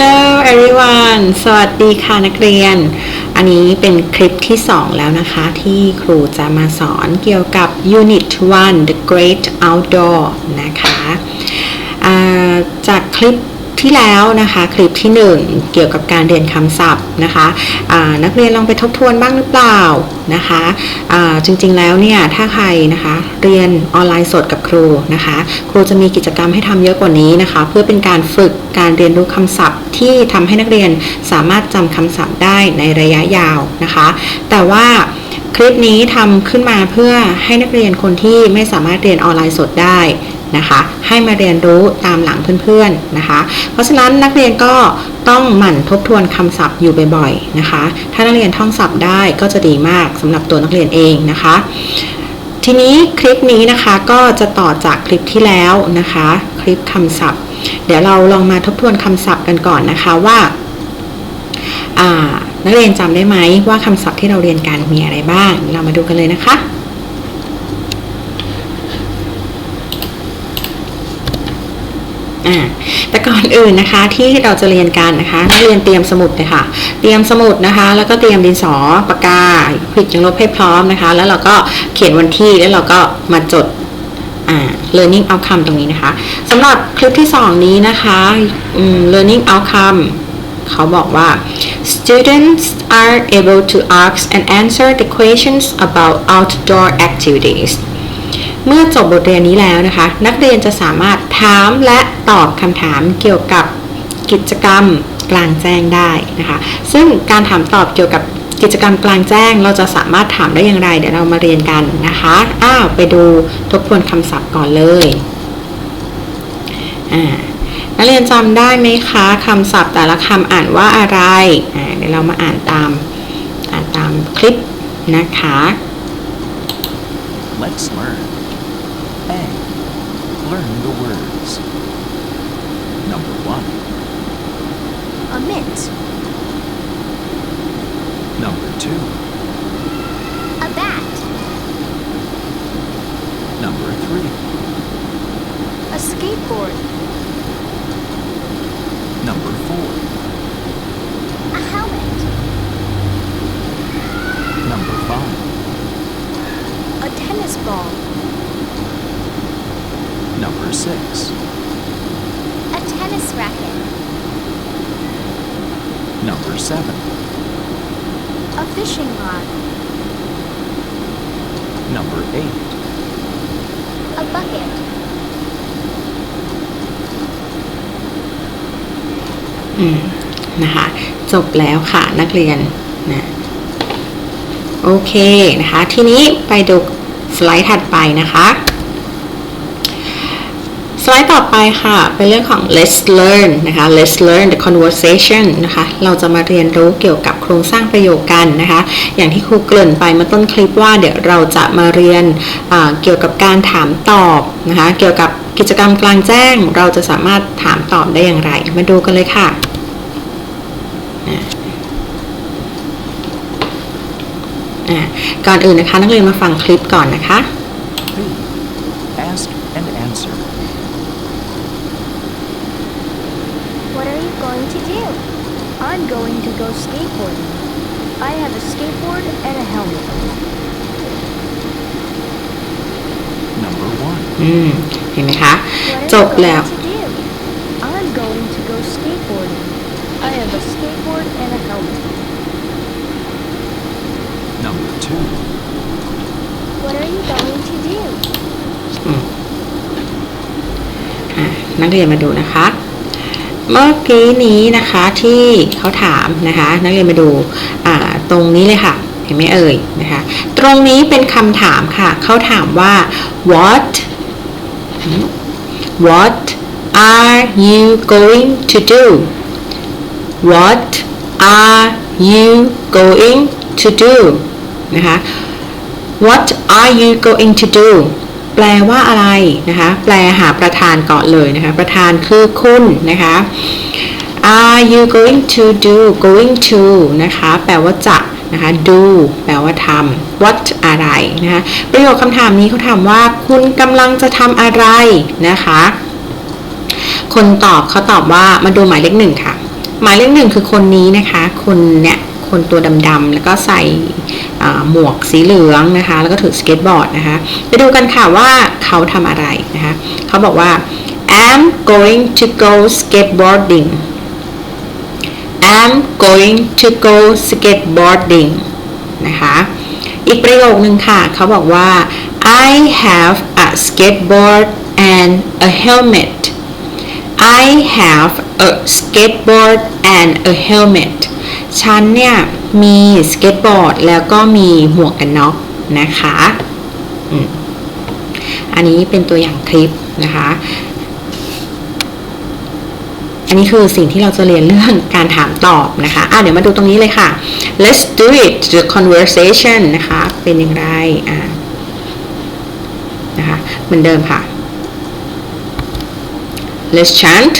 Hello everyone สวัสดีค่ะนักเรียน อันนี้เป็นคลิปที่ 2 แล้วนะคะ ที่ครูจะมาสอนเกี่ยวกับ Unit 1 The Great Outdoor นะคะ จากคลิป ที่แล้วนะคะคลิปที่ 1 เกี่ยวกับการเรียนคำศัพท์นะคะนักเรียนลองไปทบทวนบ้างหรือเปล่านะคะอ่าจริงๆแล้วเนี่ยถ้าใครนะคะเรียนออนไลน์สดกับครูนะคะครูจะมีกิจกรรมให้ทำเยอะกว่านี้นะคะเพื่อเป็นการฝึกการเรียนรู้คำศัพท์ ที่ทำให้นักเรียนสามารถจำคำศัพท์ได้ในระยะยาวนะคะ แต่ว่าคลิปนี้ทำขึ้นมาเพื่อให้นักเรียนคนที่ไม่สามารถเรียนออนไลน์สดได้ นะคะ ให้มาเรียนรู้ตามหลังเพื่อนๆนะคะ เพราะฉะนั้นนักเรียนก็ต้องหมั่นทบทวนคำศัพท์อยู่บ่อยๆนะคะ ถ้านักเรียนท่องศัพท์ได้ก็จะดีมากสำหรับตัวนักเรียนเองนะคะ ทีนี้คลิปนี้นะคะก็จะต่อจากคลิปที่แล้วนะคะ คลิปคำศัพท์ เดี๋ยวเราลองมาทบทวนคำศัพท์กันก่อนนะคะว่านักเรียนจำได้ไหมว่าคำศัพท์ที่เราเรียนกันมีอะไรบ้าง เรามาดูกันเลยนะคะ อ่าแต่ก่อนอื่นนะคะที่เราจะเรียนกันนะคะนักเรียนเตรียมสมุดเลยค่ะ เตรียมสมุดนะคะ แล้วก็เตรียมดินสอปากกาผิดจังลบให้พร้อมนะคะ แล้วเราก็เขียนวันที่แล้วเราก็มาจดอ่า learning outcome ตรงนี้นะคะสำหรับคลิปที่ 2 นี้นะคะ learning outcome เขาบอกว่า students are able to ask and answer the questions about outdoor activities เมื่อจบบทเรียนนี้แล้วนะคะ นักเรียนจะสามารถถามและตอบคำถามเกี่ยวกับกิจกรรมกลางแจ้งได้นะคะ ซึ่งการถามตอบเกี่ยวกับกิจกรรมกลางแจ้งเราจะสามารถถามได้อย่างไร เดี๋ยวเรามาเรียนกันนะคะ อ้าวไปดูทบทวนคำศัพท์ก่อนเลยอ่านักเรียนจำได้ไหมคะคำศัพท์แต่ละคำอ่านว่าอะไรอ่าเดี๋ยวเรามาอ่านตามอ่านตามคลิปนะคะ Let's learn. Learn the words. Number one. A mint. Number two. A bat. Number three. A skateboard. Number four. A helmet. Number five. A tennis ball. Number six. A tennis racket. Number seven. A fishing rod. Number eight. A bucket. อืมนะคะจบแล้วค่ะนักเรียนนะโอเคนะคะ ทีนี้ไปดูสไลด์ถัดไปนะคะ ส ไลด์ต่อไปค่ะ เป็นเรื่องของ let's learn นะคะ let's learn the conversation นะคะ เราจะมาเรียนรู้เกี่ยวกับโครงสร้างประโยคกันนะคะ อย่างที่ครูเกริ่นไปเมื่อต้นคลิปว่าเดี๋ยวเราจะมาเรียนเกี่ยวกับการถามตอบนะคะ เกี่ยวกับกิจกรรมกลางแจ้ง เราจะสามารถถามตอบได้อย่างไร มาดูกันเลยค่ะอะก่อนอื่นนะคะ นักเรียนมาฟังคลิปก่อนนะคะ going to do? I'm going to go skateboarding. I have a skateboard and a helmet. Number one. อืม เห็นไหมคะ What จ are บ you แล้ว going to do? I'm going to go skateboarding. I have a skateboard and a helmet. Number two. What are you going to do? อ่ะนักเรียนมาดูนะคะ เมื่อกี้นี้นะคะที่เขาถามนะคะ นักเรียนมาดูตรงนี้เลยค่ะ เห็นไหมเอ่ยนะคะ ตรงนี้เป็นคำถามค่ะเขาถามว่า what what are you going to do what are you going to do นะคะ what are you going to do แปลว่าอะไรนะคะ แปลหาประธานก่อนเลยนะคะ ประธานคือคุณนะคะ are you going to do going to นะคะ แปลว่าจะนะคะ do แปลว่าทำ what อะไรนะคะ ประโยคคำถามนี้เขาถามว่า คุณกำลังจะทำอะไรนะคะ คนตอบเขาตอบว่ามาดูหมายเลขหนึ่งค่ะ หมายเลขหนึ่งคือคนนี้นะคะ คนเนี่ย คนตัวดำๆแล้วก็ใส่หมวกสีเหลืองนะคะ แล้วก็ถือสเก็ตบอร์ดนะคะ ไปดูกันค่ะว่าเขาทำอะไรนะคะ เขาบอกว่า I'm going to go skateboarding I'm going to go skateboarding นะคะ อีกประโยคนึงค่ะเขาบอกว่า I have a skateboard and a helmet I have a skateboard and a helmet ฉันเนี่ยมีสเก็ตบอร์ดแล้วก็มีหมวกกันน็อกนะคะอันนี้เป็นตัวอย่างคลิปนะคะ อันนี้คือสิ่งที่เราจะเรียนเรื่องการถามตอบนะคะอะเดี๋ยวมาดูตรงนี้เลยค่ะ let's do it the conversation นะคะ เป็นอย่างไรอะนะคะ เหมือนเดิมค่ะ let's chant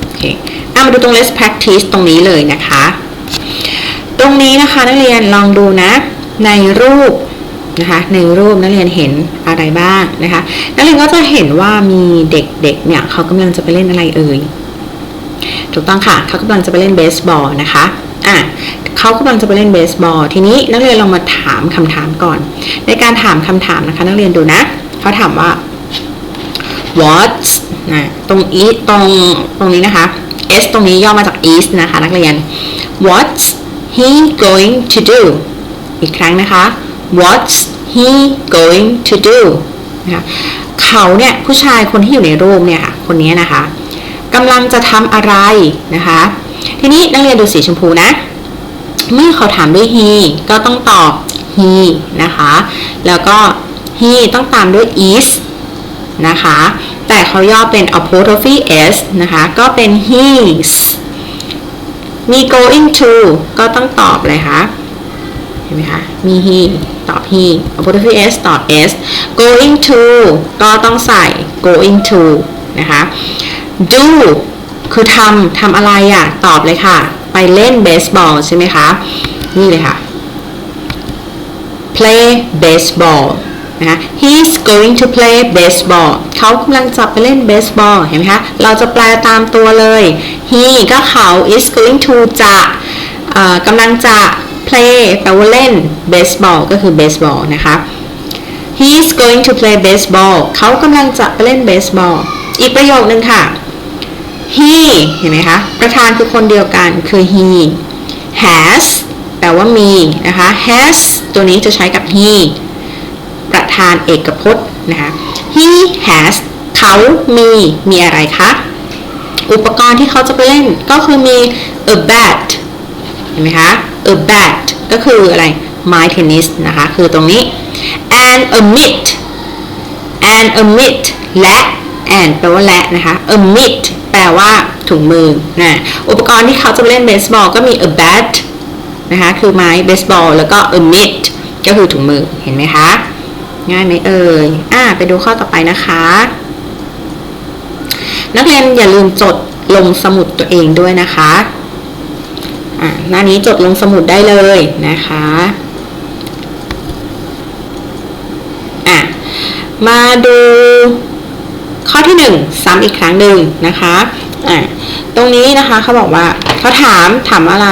โอเคอะ มาดูตรง let's practice ตรงนี้เลยนะคะ ตรงนี้นะคะนักเรียนลองดูนะ ในรูปนะคะ ในรูปนักเรียนเห็นอะไรบ้างนะคะ นักเรียนก็จะเห็นว่ามีเด็กๆเนี่ยเขากำลังจะไปเล่นอะไรเอ่ย ถูกต้องค่ะ เขากำลังจะไปเล่นเบสบอลนะคะ อะเขากำลังจะไปเล่นเบสบอล ทีนี้นักเรียนลองมาถามคำถามก่อน ในการถามคำถามนะคะ นักเรียนดูนะ เขาถามว่า what นะตรง e ตรงตรงนี้นะคะ s ตรงนี้ย่อมาจาก is นะคะ นักเรียน what's he going to do อีกครั้งนะคะ what's he going to do นะคะเขาเนี่ยผู้ชายคนที่อยู่ในรูปเนี่ยค่ะคนนี้นะคะกำลังจะทำอะไรนะคะ ทีนี้นักเรียนดูสีชมพูนะ เมื่อเขาถามด้วย he ก็ต้องตอบ he นะคะ แล้วก็ he ต้องตามด้วย is นะคะ แต่เขาย่อเป็น apostrophe s นะคะ ก็เป็น his มี going to ก็ต้องตอบเลยคะเห็นไหมคะ มี he ตอบ he apostrophe s ตอบ s going to ก็ต้องใส่ going to นะคะ do คือทำ ทำอะไรอะตอบเลยค่ะ ไปเล่นเบสบอลใช่ไหมคะ นี่เลยค่ะ play baseball นะคะ he's going to play baseball เขากำลังจะไปเล่นเบสบอลเห็นไหมคะ เราจะแปลตามตัวเลย he ก็เขา is going to จะกำลังจะ play แปลว่าเล่น baseball ก็คือ baseball นะคะ he's going to play baseball เขากำลังจะไปเล่นเบสบอล อีกประโยคนึงค่ะ he เห็นไหมคะ ประธานคือคนเดียวกันคือ he has แปลว่ามีนะคะ has ตัวนี้จะใช้กับ he ธานเอกพจน์นะคะ he has เขามีมีอะไรคะ อุปกรณ์ที่เขาจะไปเล่นก็คือมี a bat เห็นไหมคะ a bat ก็คืออะไรไม้เทนนิสนะคะ คือตรงนี้ and a mitt and a mitt และ and แปลว่าและนะคะ a mitt แปลว่าถุงมือนะอุปกรณ์ที่เขาจะไปเล่นเบสบอลก็มี a bat นะคะ คือไม้เบสบอลแล้วก็ a mitt ก็คือถุงมือ เห็นไหมคะ ง่ายไหมเอ่ยอ่าไปดูข้อต่อไปนะคะ นักเรียนอย่าลืมจดลงสมุดตัวเองด้วยนะคะอ่าหน้านี้จดลงสมุดได้เลยนะคะอะมาดูข้อที่หนึ่งซ้ำอีกครั้งหนึ่งนะคะอะตรงนี้นะคะเขาบอกว่าเขาถามถามอะไร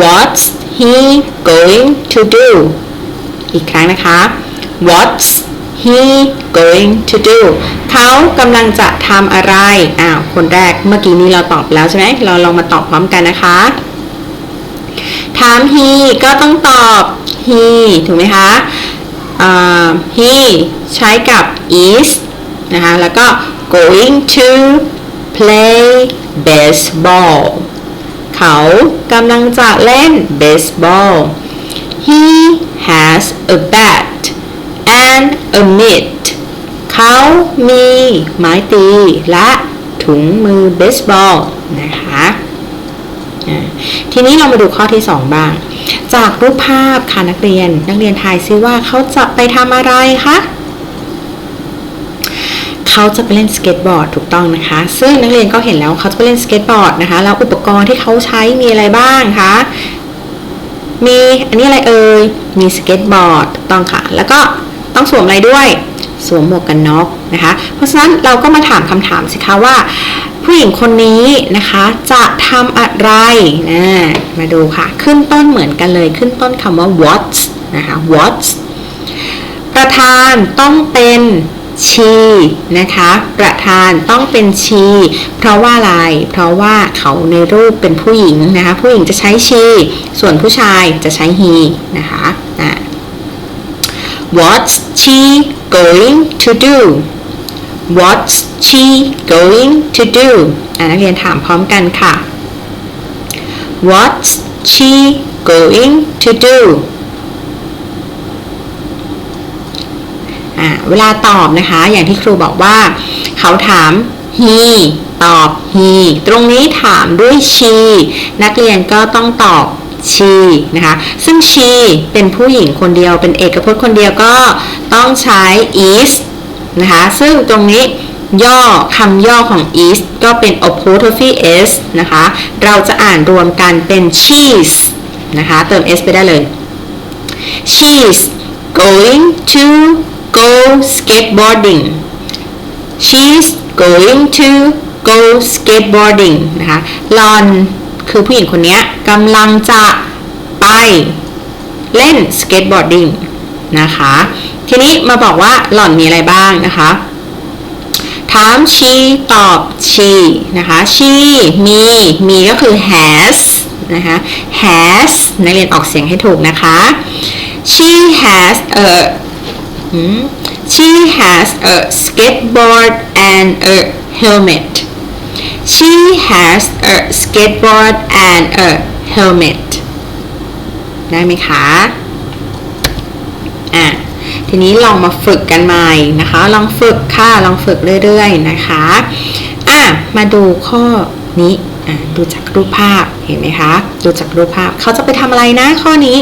what's he going to do อีกครั้งนะคะ what's he going to do เขากำลังจะทำอะไร อ้าว คนแรกเมื่อกี้นี้เราตอบแล้วใช่ไหม เราลองมาตอบพร้อมกันนะคะ ถาม he ก็ต้องตอบ he ถูกไหมคะอ่า he ใช้กับ is นะคะ แล้วก็ going to play baseball เขากำลังจะเล่น baseball he has a bat and a mitt เขามีไม้ตีและถุงมือเบสบอลนะคะทีนี้เรามาดูข้อที่ 2 บ้าง จากรูปภาพค่ะนักเรียน นักเรียนทายซิว่าเขาจะไปทำอะไรคะเขาจะไปเล่นสเก็ตบอร์ดถูกต้องนะคะ ซึ่งนักเรียนก็เห็นแล้วเขาจะไปเล่นสเก็ตบอร์ดนะคะแล้วอุปกรณ์ที่เขาใช้มีอะไรบ้างคะมีอันนี้อะไรเอ่ยมีสเก็ตบอร์ดถูกต้องค่ะ แล้วก็ ต้องสวมอะไรด้วย สวมหมวกกันน็อกนะคะ เพราะฉะนั้นเราก็มาถามคำถามสิคะว่า ผู้หญิงคนนี้นะคะจะทำอะไรนะมาดูค่ะ ขึ้นต้นเหมือนกันเลย ขึ้นต้นคำว่า what นะคะ what ประธานต้องเป็นชีนะคะ ประธานต้องเป็นชี เพราะว่าอะไร เพราะว่าเขาในรูปเป็นผู้หญิงนะคะ ผู้หญิงจะใช้ชี ส่วนผู้ชายจะใช้ he นะคะ What's she going to do What's she going to do อะนักเรียนถามพร้อมกันค่ะ What's she going to do อะเวลาตอบนะคะ อย่างที่ครูบอกว่า เขาถาม he ตอบ he ตรงนี้ถามด้วย she นักเรียนก็ต้องตอบ she นะคะ ซึ่ง she เป็นผู้หญิงคนเดียวเป็นเอกพจน์คนเดียวก็ต้องใช้ is นะคะ ซึ่งตรงนี้ย่อคำย่อของ is ก็เป็น apostrophe s นะคะ เราจะอ่านรวมกันเป็น she's นะคะ เติม s ไปได้เลย she's going to go skateboarding she's going to go skateboarding นะคะลอน คือผู้หญิงคนนี้กำลังจะไปเล่นสเก็ตบอร์ดดิ้งนะคะ ทีนี้มาบอกว่าหล่อนมีอะไรบ้างนะคะ ถาม she ตอบ she นะคะ she มี มีก็คือ has นะคะ has นักเรียนออกเสียงให้ถูกนะคะ she has a อืม she has a skateboard and a helmet she has a skateboard and a helmet ได้ไหมคะ อะ ทีนี้ลองมาฝึกกันใหม่นะคะ ลองฝึกค่ะ ลองฝึกเรื่อยๆนะคะ อะ มาดูข้อนี้ อะ ดูจากรูปภาพ เห็นไหมคะ ดูจากรูปภาพ เขาจะไปทำอะไรนะข้อนี้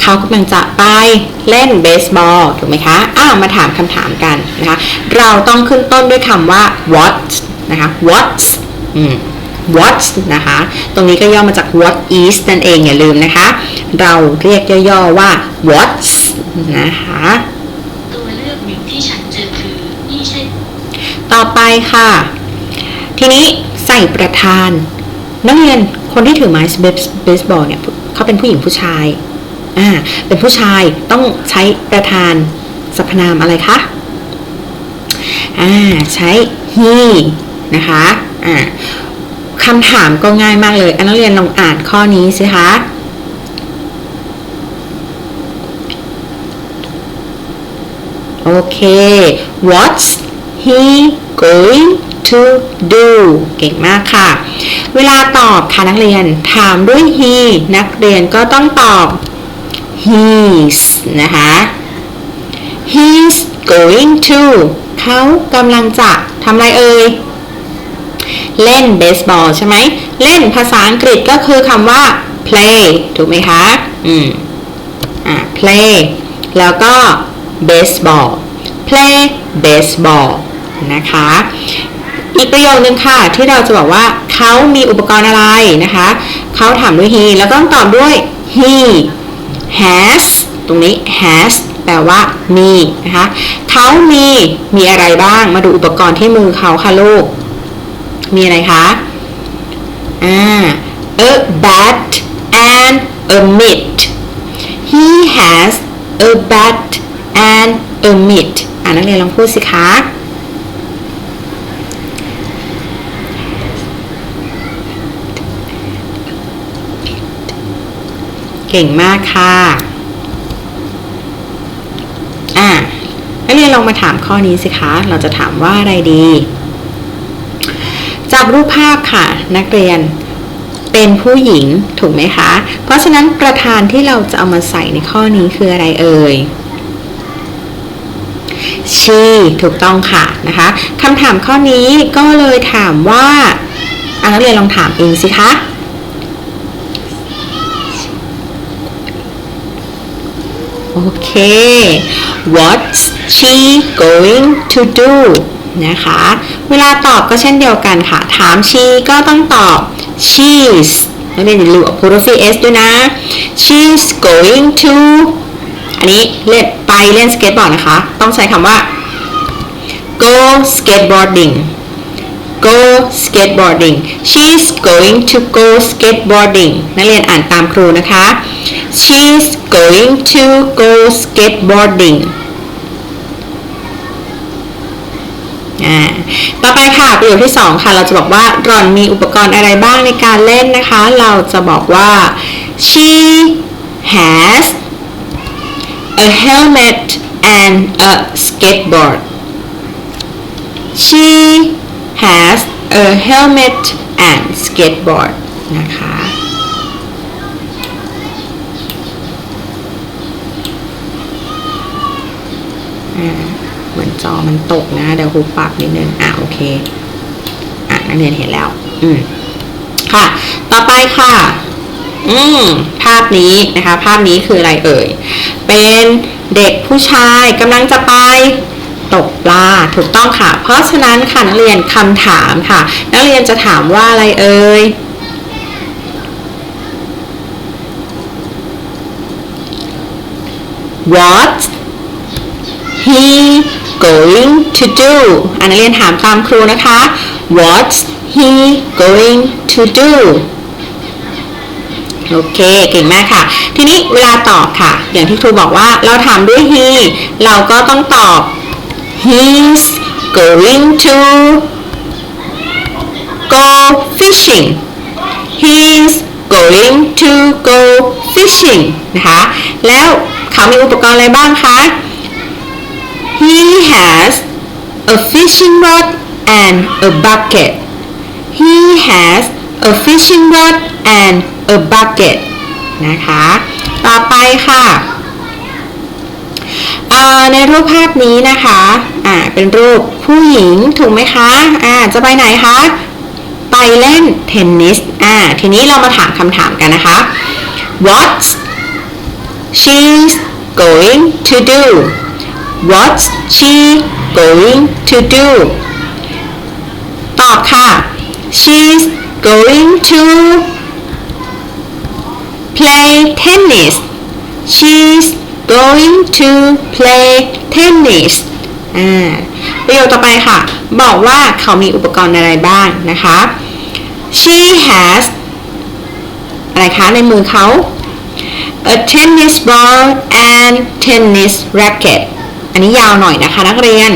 เขากำลังจะไปเล่นเบสบอล ถูกไหมคะอะมาถามคำถามกันนะคะ เราต้องขึ้นต้นด้วยคำว่า what นะคะ what อืม what นะคะ ตรงนี้ก็ย่อมาจาก what is นั่นเองอย่าลืมนะคะ เราเรียกย่อๆว่า what's นะคะตัวเลือกหนึ่งที่ฉันเจอคือนี่ใช่ต่อไปค่ะ ทีนี้ใส่ประธาน นักเรียนคนที่ถือไม้เบสบอลเนี่ยเขาเป็นผู้หญิงผู้ชายอ่าเป็นผู้ชายต้องใช้ประธานสรรพนามอะไรคะอ่าใช้ he นะคะอ่าคำถามก็ง่ายมากเลยอันนักเรียนลองอ่านข้อนี้สิคะโอเค what's he going to do เก่งมากค่ะ เวลาตอบค่ะนักเรียนถามด้วย he นักเรียนก็ต้องตอบ he's นะคะ he's going to เขากำลังจะทำอะไรเอ่ย เล่นเบสบอลใช่ไหม เล่นภาษาอังกฤษก็คือคำว่า play ถูกไหมคะ อืม อ่า play แล้วก็ baseball play baseball นะคะ อีกประโยคนึงค่ะ ที่เราจะบอกว่าเขามีอุปกรณ์อะไรนะคะ เขาถามด้วย he แล้วก็ต้องตอบด้วย he has ตรงนี้ has แปลว่ามีนะคะ เขามีมีอะไรบ้าง มาดูอุปกรณ์ที่มือเขาค่ะลูก มีอะไรคะอ่า a bat and a mitt he has a bat and a mitt อ่านักเรียนลองพูดสิคะ เก่งมากค่ะอ่านักเรียนลองมาถามข้อนี้สิคะ เราจะถามว่าอะไรดี จากรูปภาพค่ะนักเรียนเป็นผู้หญิงถูกไหมคะ เพราะฉะนั้นประธานที่เราจะเอามาใส่ในข้อนี้คืออะไรเอ่ย she ถูกต้องค่ะนะคะคำถามข้อนี้ก็เลยถามว่านักเรียนลองถามเองสิคะโอเค what's she going to do นะคะ เวลาตอบก็เช่นเดียวกันค่ะ ถาม she ก็ต้องตอบ she's นักเรียนอย่าลืม apostrophe s ด้วยนะ she's going to อันนี้เล่นไปเล่นสเก็ตบอร์ดนะคะ ต้องใช้คำว่า go skateboarding go skateboarding she's going to go skateboarding นักเรียนอ่านตามครูนะคะ she's going to go skateboarding อ่าต่อไปค่ะประโยคที่ 2 ค่ะ เราจะบอกว่าหล่อนมีอุปกรณ์อะไรบ้างในการเล่นนะคะ เราจะบอกว่า she has a helmet and a skateboard she has a helmet and skateboard นะคะ อ่า เหมือน จอมันตกนะเดี๋ยวครูปรับนิดนึงอะโอเคอะนักเรียนเห็นแล้ว อืมค่ะ ต่อไปค่ะ อืมภาพนี้นะคะ ภาพนี้คืออะไรเอ่ย เป็นเด็กผู้ชายกำลังจะไปตกปลาถูกต้องค่ะ เพราะฉะนั้นค่ะนักเรียนคำถามค่ะ นักเรียนจะถามว่าอะไรเอ่ย What he going to do อันนักเรียนถามตามครูนะคะ What's he going to do โอเค เก่งมากค่ะ ทีนี้เวลาตอบค่ะ อย่างที่ครูบอกว่าเราถามด้วย he เราก็ต้องตอบ he's going to go fishing he's going to go fishing นะคะ แล้วเขามีอุปกรณ์อะไรบ้างคะ He has a fishing rod and a bucket. He has a fishing rod and a bucket นะคะ ต่อไปค่ะอ่าในรูปภาพนี้นะคะอ่าเป็นรูปผู้หญิงถูกไหมคะอ่าจะไปไหนคะ ไปเล่นเทนนิสอ่าทีนี้เรามาถามคำถามกันนะคะ What's she's going to do What's she going to do ตอบค่ะ She's going to play tennis She's going to play tennis อ่า ประโยคต่อไปค่ะ บอกว่าเขามีอุปกรณ์อะไรบ้างนะคะ She has อะไรคะในมือเขา a tennis ball and tennis racket อันนี้ยาวหน่อยนะคะนักเรียน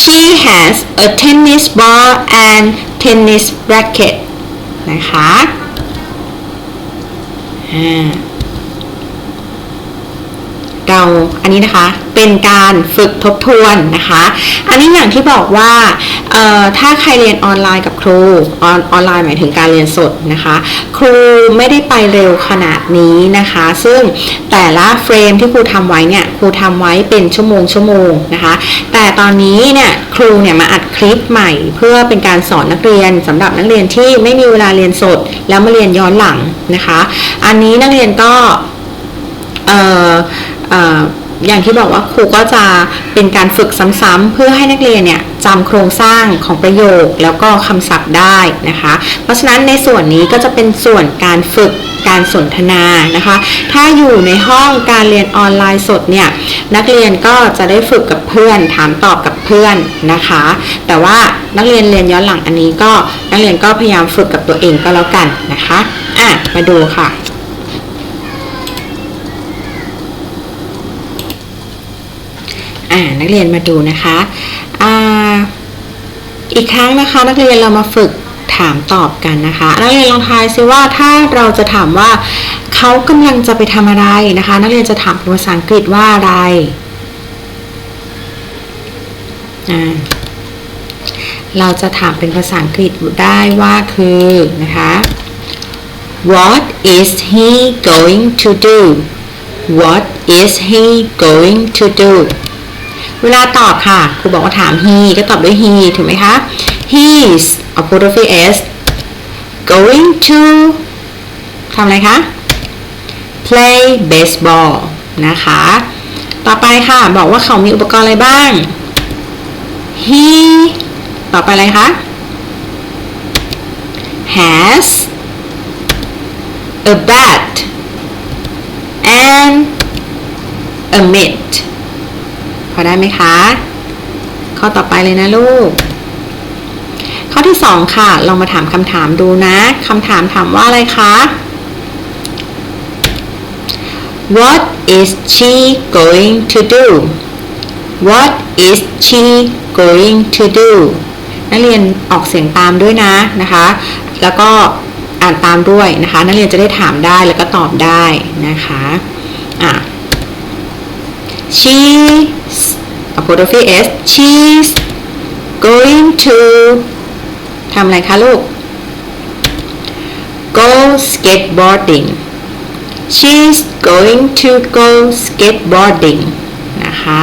she has a tennis ball and tennis racket นะคะอ่า เราอันนี้นะคะเป็นการฝึกทบทวนนะคะ อันนี้อย่างที่บอกว่าถ้าใครเรียนออนไลน์กับครูออนออนไลน์หมายถึงการเรียนสดนะคะ ครูไม่ได้ไปเร็วขนาดนี้นะคะ ซึ่งแต่ละเฟรมที่ครูทำไว้เนี่ยครูทำไว้เป็นชั่วโมงชั่วโมงนะคะ แต่ตอนนี้เนี่ยครูเนี่ยมาอัดคลิปใหม่ เพื่อเป็นการสอนนักเรียนสำหรับนักเรียนที่ไม่มีเวลาเรียนสด แล้วมาเรียนย้อนหลังนะคะ อันนี้นักเรียนก็ อย่างที่บอกว่าครูก็จะเป็นการฝึกซ้ำๆเพื่อให้นักเรียนเนี่ยจำโครงสร้างของประโยคแล้วก็คำศัพท์ได้นะคะ เพราะฉะนั้นในส่วนนี้ก็จะเป็นส่วนการฝึกการสนทนานะคะ ถ้าอยู่ในห้องการเรียนออนไลน์สดเนี่ยนักเรียนก็จะได้ฝึกกับเพื่อน ถามตอบกับเพื่อนนะคะ แต่ว่านักเรียนเรียนย้อนหลังอันนี้ก็นักเรียนก็พยายามฝึกกับตัวเองก็แล้วกันนะคะอะมาดูค่ะ อ่านักเรียนมาดูนะคะอ่าอีกครั้งนะคะนักเรียนเรามาฝึกถามตอบกันนะคะนักเรียนลองทายซิว่าถ้าเราจะถามว่าเขากำลังจะไปทำอะไรนะคะ นักเรียนจะถามเป็นภาษาอังกฤษว่าอะไรอ่าเราจะถามเป็นภาษาอังกฤษได้ว่าคือนะคะ What is he going to do What is he going to do เวลาตอบค่ะครูบอกว่าถาม he ก็ตอบด้วย he ถูกไหมคะ he's apostrophe s going to ทำอะไรคะ play baseball นะคะ ต่อไปค่ะ บอกว่าเขามีอุปกรณ์อะไรบ้าง he ต่อไปอะไรคะ has a bat and amid พอได้ไหมคะ ข้อต่อไปเลยนะลูก ข้อที่สองค่ะ ลองมาถามคำถามดูนะคำถามถามว่าอะไรคะ What is she going to do What is she going to do นักเรียนออกเสียงตามด้วยนะนะคะ แล้วก็อ่านตามด้วยนะคะ นักเรียนจะได้ถามได้แล้วก็ตอบได้นะคะ อะ she's apostrophe s she's going to ทำอะไรคะลูก go skateboarding she's going to go skateboarding นะคะ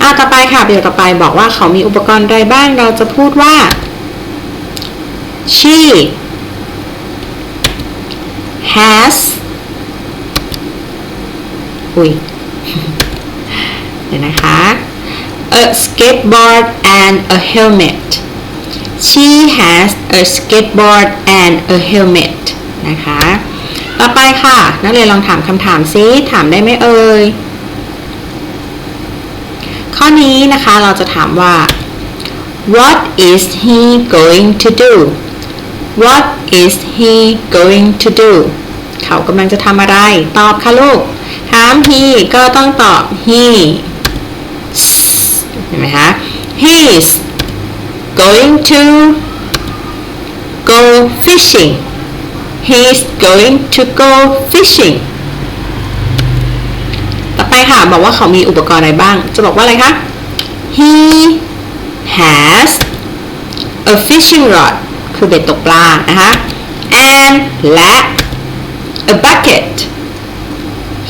อะต่อไปค่ะประโยคต่อไปบอกว่าเขามีอุปกรณ์อะไรบ้าง เราจะพูดว่า she has อุ้ย ดี๋ยวนะคะ a skateboard and a helmet she has a skateboard and a helmet นะคะ ต่อไปค่ะ นักเรียนลองถามคำถามซิ ถามได้ไหมเอ่ย ข้อนี้นะคะเราจะถามว่า what is he going to do what is he going to do เขากำลังจะทำอะไร ตอบค่ะลูก ถาม he ก็ต้องตอบ he เห็นไหมคะ he's going to go fishing he's going to go fishing ต่อไปค่ะบอกว่าเขามีอุปกรณ์อะไรบ้าง จะบอกว่าอะไรคะ he has a fishing rod คือเบ็ดตกปลานะคะ and และ a bucket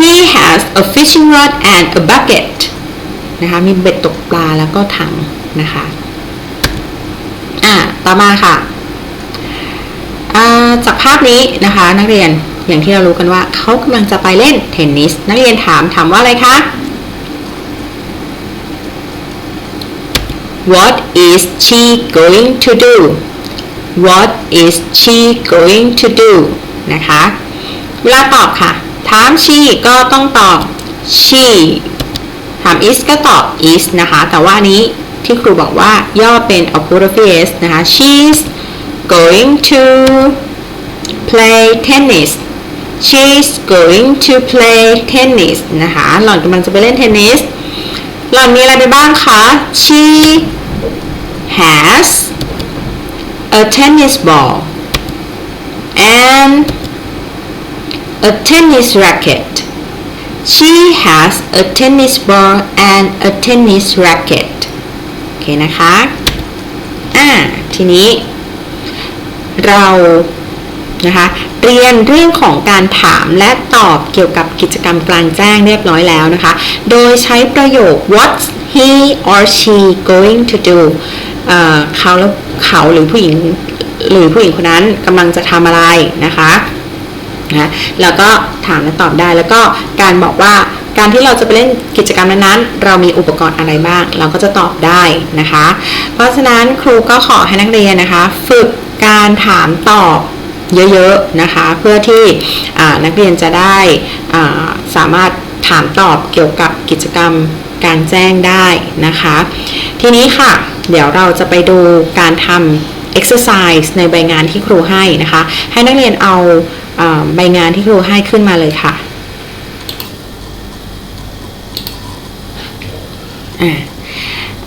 he has a fishing rod and a bucket นะคะมีเบ็ดตกปลาแล้วก็ถังนะคะอ่าต่อมาค่ะจากภาพนี้นะคะ นักเรียนอย่างที่เรารู้กันว่าเขากำลังจะไปเล่นเทนนิสนักเรียนถามถามว่าอะไรคะ What is she going to do What is she going to do นะคะเวลาตอบค่ะ ถาม she ก็ต้องตอบ she ถาม is ก็ตอบ is นะคะ แต่ว่านนี้ที่ครูบอกว่าย่อเป็น apostrophe s นะคะ she's going to play tennis she's going to play tennis นะคะ หล่อนกำลังจะไปเล่นเทนนิส หล่อนมีอะไรไปบ้างคะ she has a tennis ball and a tennis racket she has a tennis ball and a tennis racket โอเคนะคะ อ่า ทีนี้ เรานะคะเรียนเรื่องของการถามและตอบเกี่ยวกับกิจกรรมกลางแจ้งเรียบร้อยแล้วนะคะ โดยใช้ประโยค what's he or she going to do เขาแล้วเขาหรือผู้หญิงหรือผู้หญิงคนนั้นกำลังจะทำอะไรนะคะ นะแล้วก็ถามและตอบได้ แล้วก็การบอกว่าการที่เราจะไปเล่นกิจกรรมนั้นๆ เรามีอุปกรณ์อะไรบ้าง เราก็จะตอบได้นะคะ เพราะฉะนั้นครูก็ขอให้นักเรียนนะคะ ฝึกการถามตอบเยอะๆนะคะ เพื่อที่นักเรียนจะได้สามารถถามตอบเกี่ยวกับกิจกรรมการแจ้งได้นะคะ ทีนี้ค่ะ เดี๋ยวเราจะไปดูการทำ exercise ในใบงานที่ครูให้นะคะ ให้นักเรียนเอา ใบงานที่ครูให้ขึ้นมาเลยค่ะอ่า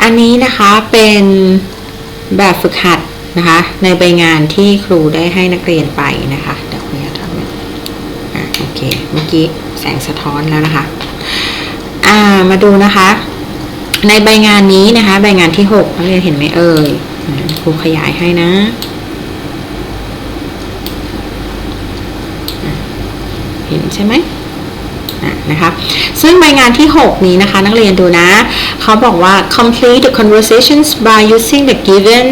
อันนี้นะคะเป็นแบบฝึกหัดนะคะ ในใบงานที่ครูได้ให้นักเรียนไปนะคะเดี๋ยวคุณจะทำอ่าโอเคเมื่อกี้แสงสะท้อนแล้วนะคะอ่ามาดูนะคะ ในใบงานนี้นะคะ ใบงานที่6นักเรียนเห็นไหมเอ่ยครูขยายให้นะอะ เห็นใช่ไหมอะนะคะซึ่งใบงานที่ 6 นี้นะคะ นักเรียนดูนะ เขาบอกว่า complete the conversations by using the given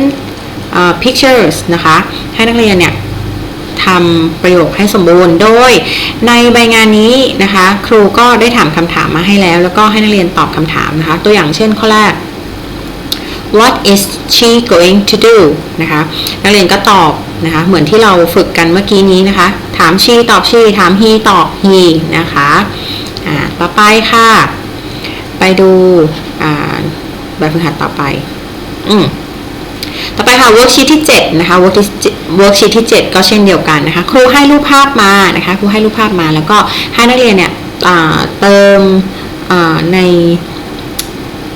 uh, pictures นะคะ ให้นักเรียนเนี่ยทำประโยคให้สมบูรณ์ โดยในใบงานนี้นะคะ ครูก็ได้ถามคำถามมาให้แล้ว แล้วก็ให้นักเรียนตอบคำถามนะคะ ตัวอย่างเช่นข้อแรก what is she going to do นะคะ นักเรียนก็ตอบ นะคะเหมือนที่เราฝึกกันเมื่อกี้นี้นะคะ ถาม she ตอบ she ถาม he ตอบ he นะคะอ่าต่อไปค่ะ ไปดูอ่าแบบฝึกหัดต่อไป อืมต่อไปค่ะ worksheet ที่7นะคะ worksheet ที่7 worksheet ที่ 7 ก็เช่นเดียวกันนะคะ ครูให้รูปภาพมานะคะครูให้รูปภาพมาแล้วก็ให้นักเรียนเนี่ยเติมใน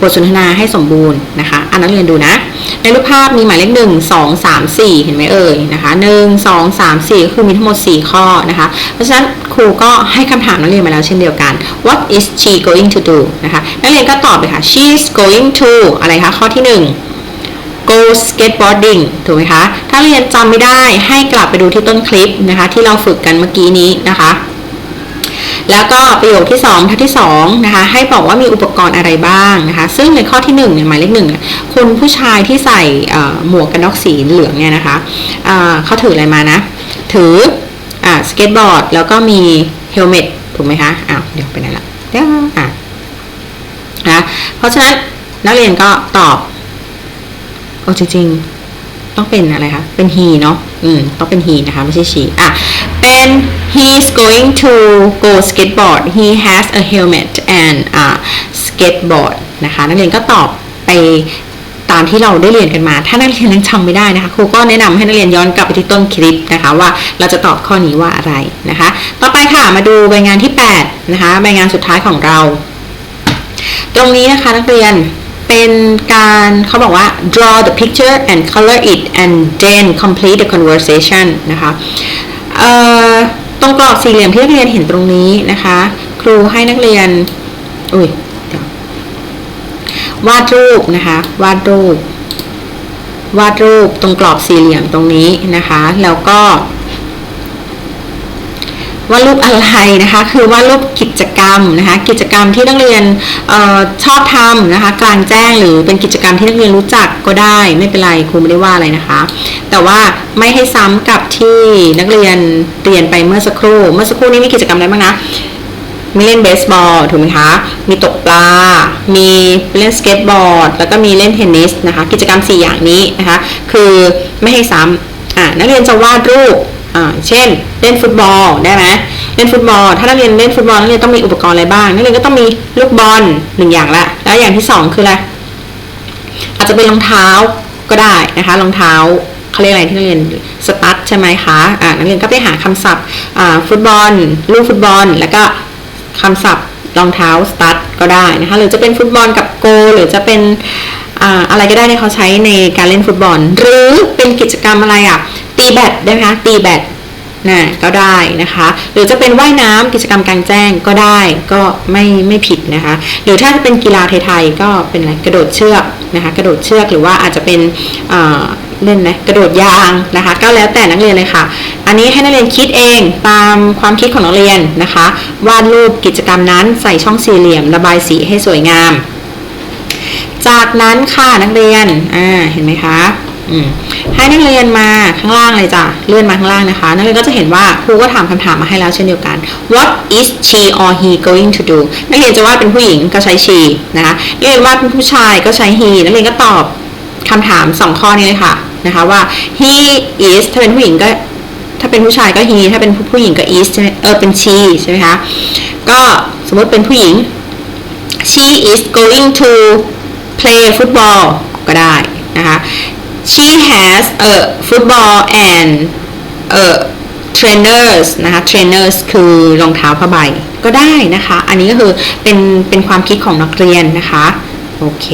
บทสนทนาให้สมบูรณ์นะคะอ่านนักเรียนดูนะ ในรูปภาพมีหมายเลข1 2 3 4เห็นไหมเอ่ยนะคะ1 2 3 4ก็คือมีทั้งหมด4ข้อนะคะ เพราะฉะนั้นครูก็ให้คำถามนักเรียนมาแล้วเช่นเดียวกัน what is she going to do นะคะนักเรียนก็ตอบเลยค่ะ she is going to อะไรคะข้อที่1 go skateboarding ถูกไหมคะ ถ้าเรียนจำไม่ได้ให้กลับไปดูที่ต้นคลิปนะคะ ที่เราฝึกกันเมื่อกี้นี้นะคะ แล้วก็ประโยคที่2ท่าที่2นะคะให้บอกว่ามีอุปกรณ์อะไรบ้างนะคะซึ่งในข้อที่1เนี่ยหมายเลขหนึ่งเนี่ยคุณผู้ชายที่ใส่หมวกกันน็อกสีเหลืองเนี่ยนะคะเเขาถืออะไรมานะ ถืออสเก็ตบอร์ดแล้วก็มีเฮลเมตถูกไหมคะอ้าวเดี๋ยวไปไหนละเดี๋ยวอะนะเพราะฉะนั้นนักเรียนก็ตอบโอ้จริงๆ ต้องเป็นอะไรคะ เป็น he เนาะ อืม ต้องเป็น he นะคะ ไม่ใช่ she อะ เป็น he's going to go skateboard he has a helmet and a skateboard นะคะ นักเรียนก็ตอบไปตามที่เราได้เรียนกันมา ถ้านักเรียนยังจำไม่ได้นะคะ ครูก็แนะนำให้นักเรียนย้อนกลับไปที่ต้นคลิปนะคะว่าเราจะตอบข้อนี้ว่าอะไรนะคะ ต่อไปค่ะ มาดูใบงานที่ 8 นะคะ ใบงานสุดท้ายของเรา ตรงนี้นะคะนักเรียน เป็นการเขาบอกว่า draw the picture and color it and then complete the conversation นะคะตรงกรอบสี่เหลี่ยมที่นักเรียนเห็นตรงนี้นะคะ ครูให้นักเรียน อุ้ยวาดรูปนะคะ วาดรูป วาดรูปตรงกรอบสี่เหลี่ยมตรงนี้นะคะ แล้วก็ วาดรูปอะไรนะคะ คือวาดรูปกิจกรรมนะคะ กิจกรรมที่นักเรียนออชอบทำนะคะ กลางแจ้งหรือเป็นกิจกรรมที่นักเรียนรู้จักก็ได้ ไม่เป็นไรครูไม่ได้ว่าอะไรนะคะ แต่ว่าไม่ให้ซ้ำกับที่นักเรียนเรียนไปเมื่อสักครู่ เมื่อสักครู่นี้มีกิจกรรมอะไรบ้างนะมีเล่นเบสบอลถูกไหมคะ มีตกปลา มีเล่นสเก็ตบอร์ด แล้วก็มีเล่นเทนนิสนะคะ กิจกรรม 4 อย่างนี้นะคะ คือไม่ให้ซ้ำอ่านักเรียนจะวาดรูป เช่น เล่นฟุตบอลได้ไหมเล่นฟุตบอล ถ้านักเรียนเล่นฟุตบอลนักเรียนต้องมีอุปกรณ์อะไรบ้าง นักเรียนก็ต้องมีลูกบอลหนึ่งอย่างละ แล้วอย่างที่สองคืออะไร อาจจะเป็นรองเท้าก็ได้นะคะรองเท้าเขาเรียกอะไรที่นักเรียนสตั๊ดใช่ไหมคะอ่านักเรียนก็ไปหาคำศัพท์อ่าฟุตบอล ลูกฟุตบอล แล้วก็คำศัพท์รองเท้าสตั๊ดก็ได้นะคะ หรือจะเป็นฟุตบอลกับโก หรือจะเป็นอ่าอะไรก็ได้ที่เขาใช้ในการเล่นฟุตบอล หรือเป็นกิจกรรมอะไรอะ ตีแบดได้ไหมคะตีแบดนะก็ได้นะคะ หรือจะเป็นว่ายน้ำกิจกรรมกลางแจ้งก็ได้ก็ไม่ไม่ผิดนะคะ หรือถ้าจะเป็นกีฬาไทยๆก็เป็นอะไรกระโดดเชือกนะคะกระโดดเชือกหรือว่าอาจจะเป็นเอ่อเล่นนะกระโดดยางนะคะ ก็แล้วแต่นักเรียนเลยค่ะ อันนี้ให้นักเรียนคิดเองตามความคิดของนักเรียนนะคะ วาดรูปกิจกรรมนั้นใส่ช่องสี่เหลี่ยม ระบายสีให้สวยงาม จากนั้นค่ะนักเรียนอ่าเห็นไหมคะอืม ให้นักเรียนมาข้างล่างเลยจ้ะเลื่อนมาข้างล่างนะคะ นักเรียนก็จะเห็นว่าครูก็ถามคำถามมาให้แล้วเช่นเดียวกัน What is she or he going to do นักเรียนจะวาดเป็นผู้หญิงก็ใช้ she นะคะนักเรียนวาดเป็นผู้ชายก็ใช้ he นักเรียนก็ตอบคำถามสองข้อนี้เลยค่ะนะคะว่า he is ถ้าเป็นผู้หญิงก็ถ้าเป็นผู้ชายก็ he ถ้าเป็นผู้หญิงก็ is ใช่ไหมเออเป็น she ใช่ไหมคะก็สมมติเป็นผู้หญิง she is going to play football ก็ได้นะคะ she has a football and a trainers นะคะ trainers คือรองเท้าผ้าใบก็ได้นะคะ อันนี้ก็คือเป็นเป็นความคิดของนักเรียนนะคะ โอเค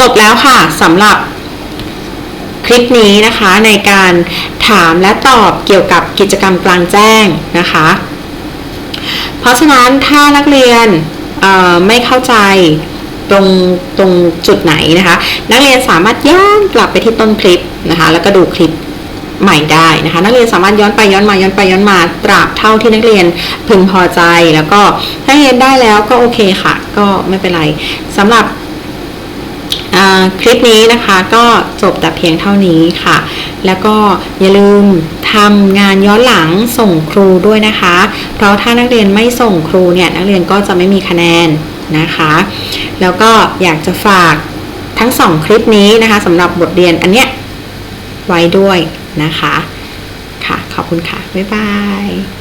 จบแล้วค่ะสำหรับคลิปนี้นะคะในการถามและตอบเกี่ยวกับกิจกรรมกลางแจ้งนะคะ เพราะฉะนั้นถ้านักเรียนเอ่อไม่เข้าใจ ตรงตรงจุดไหนนะคะ นักเรียนสามารถย้อนกลับไปที่ต้นคลิปนะคะ แล้วก็ดูคลิปใหม่ได้นะคะ นักเรียนสามารถย้อนไปย้อนมาย้อนไปย้อนมาตราบเท่าที่นักเรียนพึงพอใจแล้วก็ถ้าเรียนได้แล้วก็โอเคค่ะ ก็ไม่เป็นไรสำหรับคลิปนี้นะคะก็จบแต่เพียงเท่านี้ค่ะ แล้วก็อย่าลืมทำงานย้อนหลังส่งครูด้วยนะคะ เพราะถ้านักเรียนไม่ส่งครูเนี่ยนักเรียนก็จะไม่มีคะแนน นะคะ แล้วก็อยากจะฝากทั้งสองคลิปนี้นะคะสำหรับบทเรียนอันเนี้ยไว้ด้วยนะคะ ค่ะ ขอบคุณค่ะ บ๊ายบาย